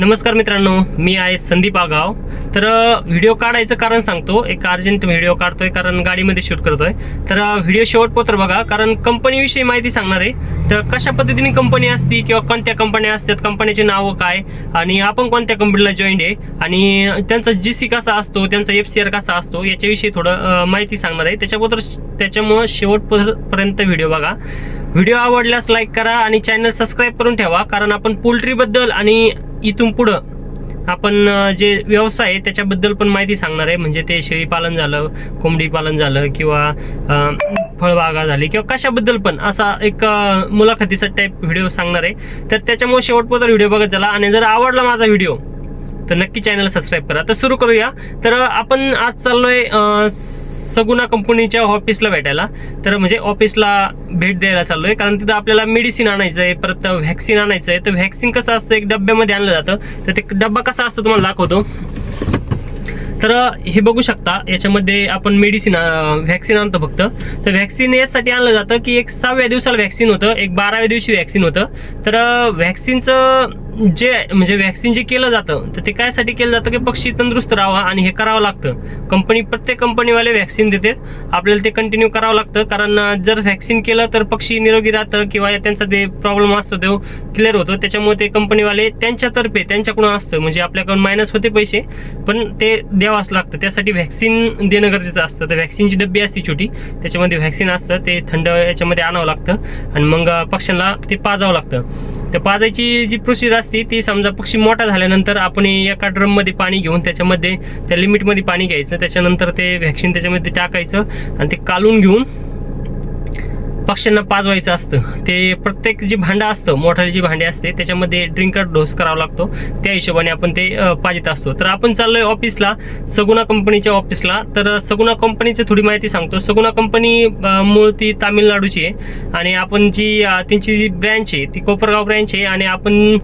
नमस्कार मित्रांनो मी आहे संदीप आगाव. तर व्हिडिओ काढायचं कारण सांगतो. एक अर्जंट व्हिडिओ काढतोय कारण गाडीमध्ये शूट करतोय. तर व्हिडिओ शेवट पोत्र बघा कारण कंपनीविषयी माहिती सांगणार आहे. तर कशा पद्धतीने कंपनी असती किंवा कोणत्या कंपन्या असतात कंपनीचे नावं काय आणि आपण कोणत्या कंपनीला जॉईन आहे आणि त्यांचा जी सी कसा असतो त्यांचा एफ सी आर कसा असतो याच्याविषयी थोडं माहिती सांगणार आहे. त्याच्याबरोबर त्याच्यामुळं शेवटपर्यंत व्हिडिओ बघा. व्हिडिओ आवडल्यास लाईक करा आणि चॅनल सबस्क्राईब करून ठेवा कारण आपण पोल्ट्रीबद्दल आणि इथून पुढं आपण जे व्यवसाय आहे त्याच्याबद्दल पण माहिती सांगणार आहे. म्हणजे ते शेळी पालन झालं कोंबडी पालन झालं किंवा फळबागा झाली किंवा कशाबद्दल पण असा एक मुलाखतीचा टाईप व्हिडिओ सांगणार आहे. तर त्याच्यामुळे शेवटपर्यंत व्हिडिओ बघत झाला आणि जर आवडला माझा व्हिडिओ तर नक्की चॅनल सबस्क्राईब करा. तर सुरू करूया. तर आपण आज चाललोय अं, सगुना कंपनीच्या ऑफिसला भेटायला. तर म्हणजे ऑफिसला भेट द्यायला चाललोय. कारण तिथं आपल्याला मेडिसिन आणायचं आहे परत व्हॅक्सिन आणायचं आहे तर व्हॅक्सिन कसं असतं? एक डब्यामध्ये आणलं जातं. तर ते डब्बा कसा असतो तुम्हाला दाखवतो. तर हे बघू शकता. याच्यामध्ये आपण मेडिसिन व्हॅक्सिन आणतो फक्त. तर व्हॅक्सिन यासाठी आणलं जातं की एक सहाव्या दिवसाला व्हॅक्सिन होतं एक बाराव्या दिवशी व्हॅक्सिन होतं. तर व्हॅक्सिनचं जे म्हणजे व्हॅक्सिन जे केलं जातं तर ते कायसाठी केलं जातं की पक्षी तंदुरुस्त राहावा आणि हे करावं लागतं. कंपनी प्रत्येक कंपनीवाले व्हॅक्सिन देतात. आपल्याला ते कंटिन्यू करावं लागतं. कारण जर व्हॅक्सिन केलं तर पक्षी निरोगी राहतं किंवा त्यांचा ते प्रॉब्लेम असतो तो क्लिअर होतो. त्याच्यामुळे ते कंपनीवाले त्यांच्यातर्फे त्यांच्याकडून असतं. म्हणजे आपल्याकडून मायनस होते पैसे पण ते द्यावाच लागतं. त्यासाठी व्हॅक्सिन देणं गरजेचं असतं. तर व्हॅक्सिनची डब्बी असते छोटी. त्याच्यामध्ये व्हॅक्सिन असतं ते थंड याच्यामध्ये आणावं लागतं. आणि मग पक्ष्यांना ते पाजावं लागतं. त्या पाजायची जी प्रोसिजर असते ती समजा पक्षी मोठा झाल्यानंतर आपण एका ड्रममध्ये पाणी घेऊन त्याच्यामध्ये त्या लिमिटमध्ये पाणी घ्यायचं. त्याच्यानंतर ते व्हॅक्सिन त्याच्यामध्ये टाकायचं आणि ते कालून घेऊन पक्ष्यांना पाजवायचं असतं. ते प्रत्येक जे भांडं असतं मोठाली जी भांडी असते त्याच्यामध्ये ड्रिंकर डोस करावा लागतो. त्या हिशोबाने आपण ते पाजित असतो. तर आपण चाललोय ऑफिसला सगुना कंपनीच्या ऑफिसला. तर सगुना कंपनीची थोडी माहिती सांगतो. सगुना कंपनी मूळ ती तामिळनाडूची आहे. आणि आपण जी त्यांची जी ब्रँच आहे ती कोपरगाव ब्रँच आहे. आणि आपण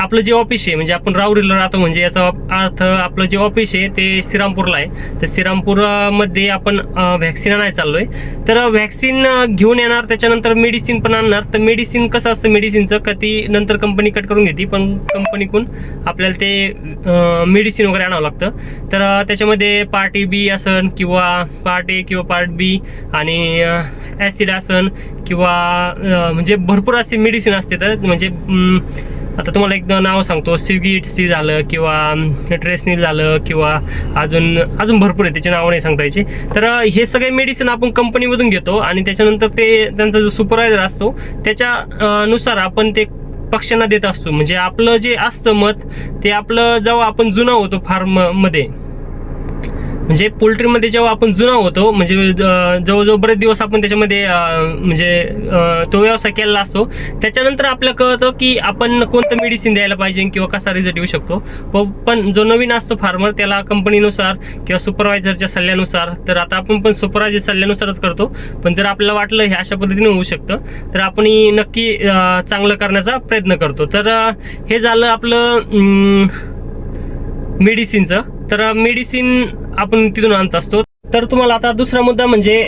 आपलं जे ऑफिस आहे म्हणजे आपण राहुरीला राहतो म्हणजे याचा अर्थ आपलं जे ऑफिस आहे ते श्रीरामपूरला आहे. तर श्रीरामपूरमध्ये आपण व्हॅक्सिन आणायला आहे तर व्हॅक्सिन घेऊन येणार त्याच्यानंतर मेडिसिन पण आणणार. तर मेडिसिन कसं असतं मेडिसिनचं का ती नंतर कंपनी कट करून घेते पण कंपनीकडून आपल्याला ते मेडिसिन वगैरे आणावं लागतं. तर त्याच्यामध्ये पार्ट ए बी असन किंवा पार्ट ए किंवा पार्ट बी आणि ॲसिड असन किंवा म्हणजे भरपूर असे मेडिसिन असते तर म्हणजे आता तुम्हाला एक नाव सांगतो. सिविट सी झालं किंवा ट्रेसनील झालं किंवा अजून अजून भरपूर आहे त्याचे नाव नाही सांगता यायची. तर हे सगळे मेडिसिन आपण कंपनीमधून घेतो आणि त्याच्यानंतर ते त्यांचा जो सुपरवायझर असतो त्याच्या नुसार आपण ते पक्ष्यांना देत असतो. म्हणजे आपलं जे असतं मत ते आपलं जेव्हा आपण जुना होतो फार्ममध्ये म्हणजे पोल्ट्रीमध्ये जेव्हा आपण जुना होतो म्हणजे जवळजवळ बरेच दिवस आपण त्याच्यामध्ये म्हणजे तो व्यवसाय केलेला असतो. त्याच्यानंतर आपल्याला कळतं की आपण कोणतं मेडिसिन द्यायला पाहिजे किंवा कसा रिझल्ट येऊ शकतो. पण जो नवीन असतो फार्मर त्याला कंपनीनुसार किंवा सुपरवायझरच्या सल्ल्यानुसार तर आता आपण पण सुपरवायझर सल्ल्यानुसारच करतो. पण जर आपल्याला वाटलं हे अशा पद्धतीने होऊ शकतं तर आपण नक्की चांगलं करण्याचा प्रयत्न करतो. तर हे झालं आपलं मेडिसिनचं तर मेडिसिन आपण तिथून आणत असतो. तर तुम्हाला आता दुसरा मुद्दा म्हणजे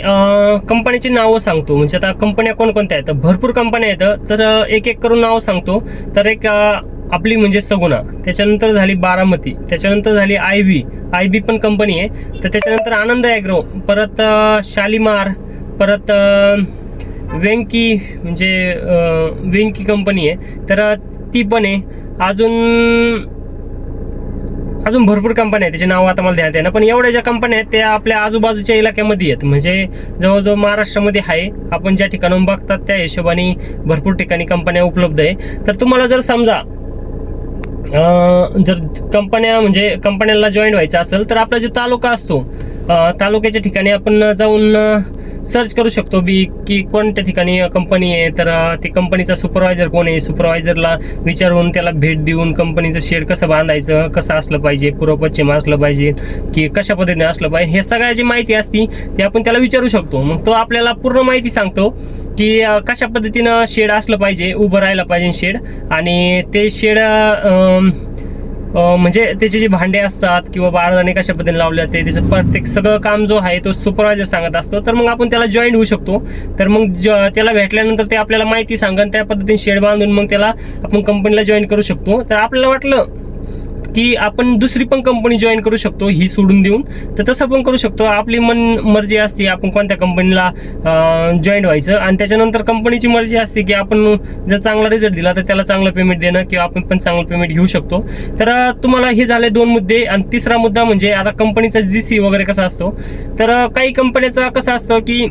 कंपनीची नावं सांगतो. म्हणजे आता कंपन्या कोणकोणत्या आहेत? भरपूर कंपन्या आहेत. तर एक एक करून नावं सांगतो. तर एक आपली म्हणजे सगुना त्याच्यानंतर झाली बारामती. त्याच्यानंतर झाली आय व्ही. आय बी पण कंपनी आहे. तर त्याच्यानंतर आनंद ॲग्रो. परत शालिमार. परत वेंकी. म्हणजे वेंकी कंपनी आहे. तर ती पण आहे. अजून अजून भरपूर कंपन्या आहेत त्याचे नाव आता मला ध्यानात आहे पण एवढ्या ज्या कंपन्या आहेत त्या आपल्या आजूबाजूच्या इलाक्यामध्ये आहेत. म्हणजे जवळजवळ महाराष्ट्रामध्ये आहे. आपण ज्या ठिकाणाहून बघतात त्या हिशोबाने भरपूर ठिकाणी कंपन्या उपलब्ध आहे. तर तुम्हाला जर समजा जर कंपन्या म्हणजे कंपन्याला जॉईन व्हायचं असेल तर आपला जो तालुका असतो तालुक्याच्या ठिकाणी आपण जाऊन सर्च करू शकतो बी की कोणत्या ठिकाणी कंपनी आहे तर ते ती कंपनीचा सुपरवायझर कोण आहे? सुपरवायझरला विचारून त्याला भेट देऊन कंपनीचं शेड कसं बांधायचं कसं असलं पाहिजे पूर्व पश्चिम असलं पाहिजे की कशा पद्धतीने असलं पाहिजे हे सगळ्या जी माहिती असती ती आपण त्याला विचारू शकतो. मग तो आपल्याला पूर्ण माहिती सांगतो की कशा पद्धतीनं शेड असलं पाहिजे उभं राहायला पाहिजे शेड आणि ते शेड म्हणजे त्याचे जे भांडे असतात किंवा बारदाणे कशा पद्धतीने लावले जाते त्याचं प्रत्येक सगळं काम जो आहे तो सुपरवायझर सांगत असतो. तर मग आपण त्याला जॉईन होऊ शकतो. तर मग ज- त्याला भेटल्यानंतर ते आपल्याला माहिती सांगन त्या पद्धतीने शेड बांधून मग त्याला आपण कंपनीला जॉईन करू शकतो. तर आपल्याला वाटलं की आपण दुसरी पण कंपनी जॉईन करू शकतो ही सोडून देऊन. तर तसं पण करू शकतो. आपली मन मर्जी असते आपण कोणत्या कंपनीला जॉईन व्हायचं. आणि त्याच्यानंतर कंपनीची मर्जी असते की आपण जर चांगला रिझल्ट दिला तर त्याला चांगलं पेमेंट देणं किंवा आपण पण चांगलं पेमेंट घेऊ शकतो. तर तुम्हाला हे झाले दोन मुद्दे. आणि तिसरा मुद्दा म्हणजे आता कंपनीचा जी सी वगैरे कसा असतो? तर काही कंपन्याचा कसं असतं की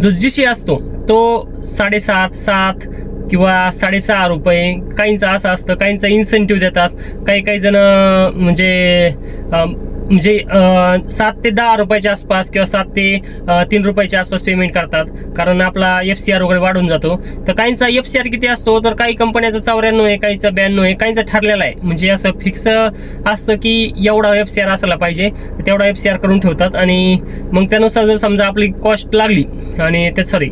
जो जीसी असतो तो साडेसात सात किंवा साडेसहा रुपये काहींचं असं असतं काहींचा इन्सेंटिव्ह देतात. काही काही जण म्हणजे म्हणजे सात ते दहा रुपयाच्या आसपास किंवा सात ते तीन रुपयाच्या आसपास पेमेंट करतात. कारण आपला एफ सी आर वगैरे वाढून जातो. तर काहींचा एफ सी आर किती असतो तर काही कंपन्याचा चौऱ्याण्णव आहे काहीचा ब्याण्णव आहे काहींचा ठरलेला आहे. म्हणजे असं फिक्स असतं की एवढा एफ सी आर असायला पाहिजे तेवढा एफ सी आर करून ठेवतात. आणि मग त्यानुसार जर समजा आपली कॉस्ट लागली आणि ते सॉरी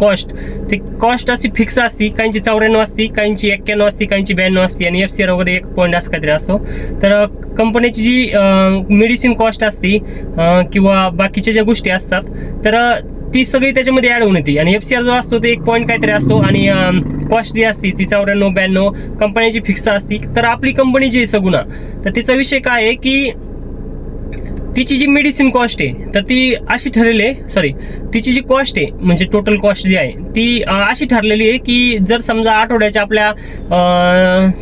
कॉस्ट ती कॉस्ट अशी फिक्स असती काहींची चौऱ्याण्णव असती काहींची एक्क्याण्णव असती काहींची ब्याण्णव असती आणि एफ सी आर वगैरे एक पॉईंट असं काहीतरी असतो. तर कंपनीची जी मेडिसिन कॉस्ट असती किंवा बाकीच्या ज्या गोष्टी असतात तर ती सगळी त्याच्यामध्ये ॲड होऊन येते. आणि एफ सी आर जो असतो ते एक पॉईंट काहीतरी असतो. आणि कॉस्ट जी असती ती चौऱ्याण्णव ब्याण्णव कंपनीची फिक्स असती. तर आपली कंपनी जी आहे सगुना तर तिचा विषय काय आहे की तिची जी मेडिसिन कॉस्ट आहे तर ती अशी ठरलेली आहे सॉरी तिची जी कॉस्ट आहे म्हणजे टोटल कॉस्ट जी आहे ती अशी ठरलेली आहे की जर समजा आठवड्याच्या आपल्या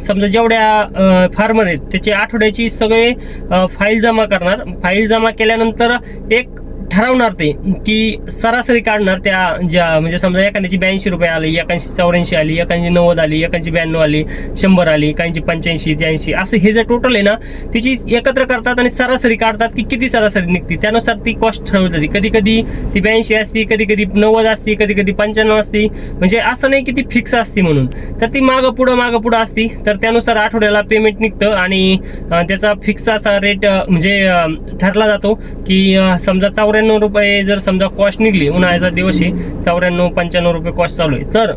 समजा जेवढ्या फार्मर आहेत त्याचे आठवड्याची सगळे फाईल जमा करणार. फाईल जमा केल्यानंतर एक ठरवणार ते की सरासरी काढणार त्या ज्या म्हणजे समजा एखाद्याची ब्याऐंशी रुपये आली एकांशी चौऱ्याऐंशी आली एकांशी नव्वद आली एकाऐंशी ब्याण्णव आली शंभर आली काहींची पंच्याऐंशी त्र्याऐंशी असं हे जे टोटल आहे ना तिची एकत्र करतात आणि सरासरी काढतात की किती सरासरी निघते. त्यानुसार ती कॉस्ट ठरवतात. जाते कधी कधी ती ब्याऐंशी असती कधी कधी नव्वद असती कधी कधी पंच्याण्णव असती. म्हणजे असं नाही की ती फिक्स असती म्हणून. तर ती मागं पुढं मागं पुढं असती. तर त्यानुसार आठवड्याला पेमेंट निघतं आणि त्याचा फिक्स असा रेट म्हणजे ठरला जातो की समजा चौऱ्याण्णव रुपये जर समजा कॉस्ट निघली उन्हाळ्याचा दिवस आहे चौऱ्याण्णव पंच्याण्णव रुपये कॉस्ट चालू आहे. तर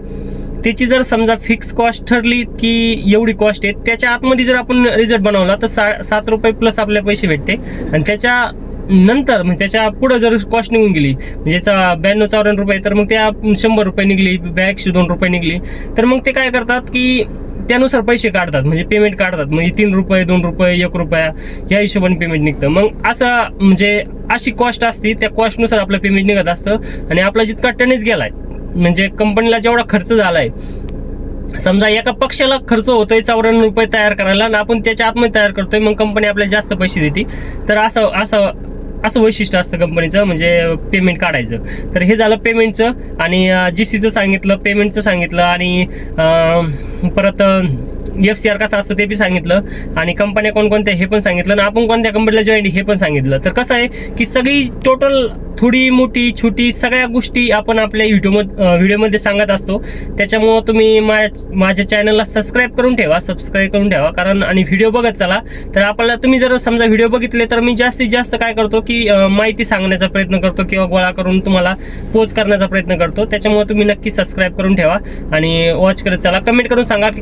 त्याची जर समजा फिक्स कॉस्ट ठरली की एवढी कॉस्ट आहे त्याच्या आतमध्ये जर आपण रिझल्ट बनवला तर सा सात रुपये प्लस आपल्या पैसे भेटते. आणि त्याच्या नंतर म्हणजे त्याच्या पुढं जर कॉस्ट निघून गेली म्हणजे याचा ब्याण्णव चौऱ्याण्णव रुपये तर मग त्या शंभर रुपये निघली एकशे दोन रुपये निघली. तर मग ते काय करतात की त्यानुसार पैसे काढतात म्हणजे पेमेंट काढतात. म्हणजे तीन रुपये दोन रुपये एक रुपया या हिशोबाने पेमेंट निघतं. मग असं म्हणजे अशी कॉस्ट असते त्या कॉस्टनुसार आपलं पेमेंट निघत असतं. आणि आपला जितका टनेज गेलाय म्हणजे कंपनीला जेवढा खर्च झालाय समजा एका पक्षाला खर्च होतोय चौऱ्याण्णव रुपये तयार करायला आणि आपण त्याच्या आतमध्ये तयार करतोय मग कंपनी आपल्याला जास्त पैसे देते. तर असं असं असं वैशिष्ट्य असतं कंपनीचं म्हणजे पेमेंट काढायचं. तर हे झालं पेमेंटचं आणि जी सीचं सांगितलं पेमेंटचं सांगितलं आणि अं, परत एफ सी आर कसा असतो ते बी सांगितलं आणि कंपन्या कोणकोणत्या हे पण सांगितलं आणि आपण कोणत्या कंपनीला जॉईन हे पण सांगितलं. तर कसं आहे की सगळी टोटल थोडी मोठी छोटी सगळ्या गोष्टी आपण आपल्या युट्यूब व्हिडिओमध्ये सांगत असतो. त्याच्यामुळं तुम्ही माझ्या माझ्या चॅनलला सबस्क्राईब करून ठेवा सबस्क्राईब करून ठेवा. कारण आणि व्हिडिओ बघत चला. तर आपल्याला तुम्ही जर समजा व्हिडिओ बघितले तर मी जास्तीत जास्त काय करतो की माहिती सांगण्याचा प्रयत्न करतो किंवा गोळा करून तुम्हाला पोच करण्याचा प्रयत्न करतो. त्याच्यामुळे तुम्ही नक्की सबस्क्राईब करून ठेवा आणि वॉच करत चला. कमेंट करून सांगा की